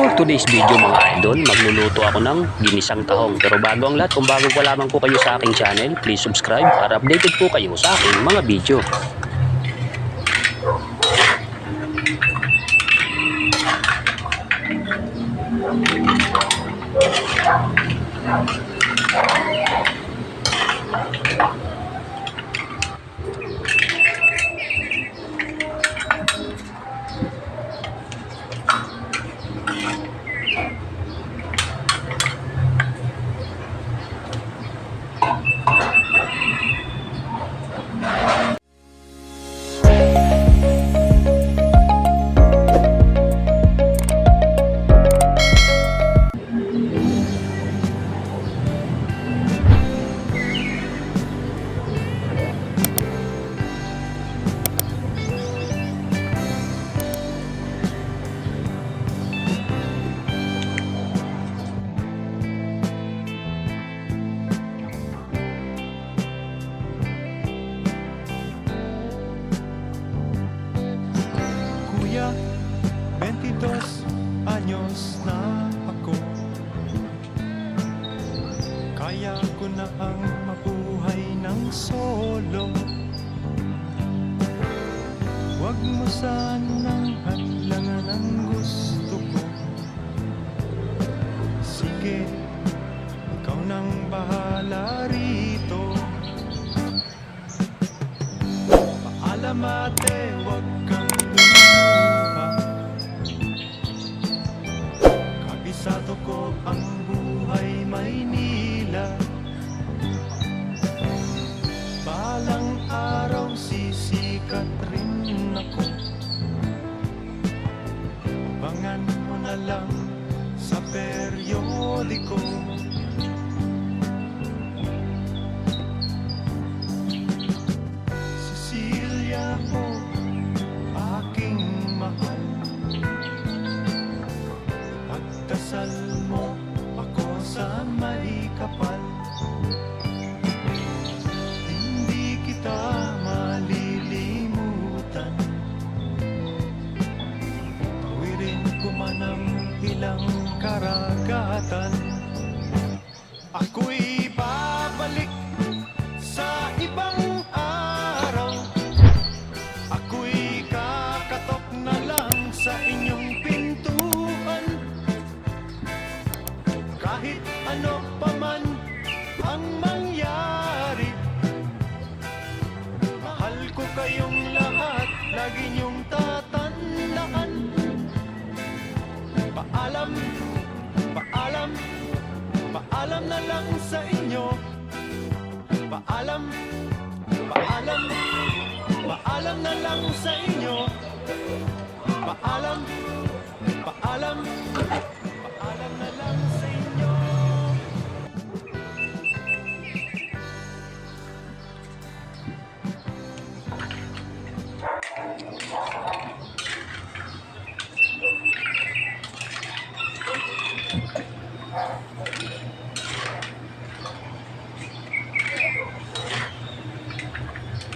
For today's video mga idol, magluluto ako ng ginisang tahong. Pero bago ang lahat, kung bago pa lamang po kayo sa aking channel, please subscribe para updated po kayo sa aking mga video. Kuya, Kaya ko na ang mabuhay ng solo. Huwag mo sanang lang sa periodiko ang ilang karagatan. Ako'y babalik sa ibang araw. Ako'y kakatok na lang sa inyong pintuan. Kahit ano pa man ang mangyari Mahal ko kayong lahat, lagi niyong paalam sa inyo. Paalam, paalam, paalam na lang sa inyo. Paalam, paalam, paalam na lang sa inyo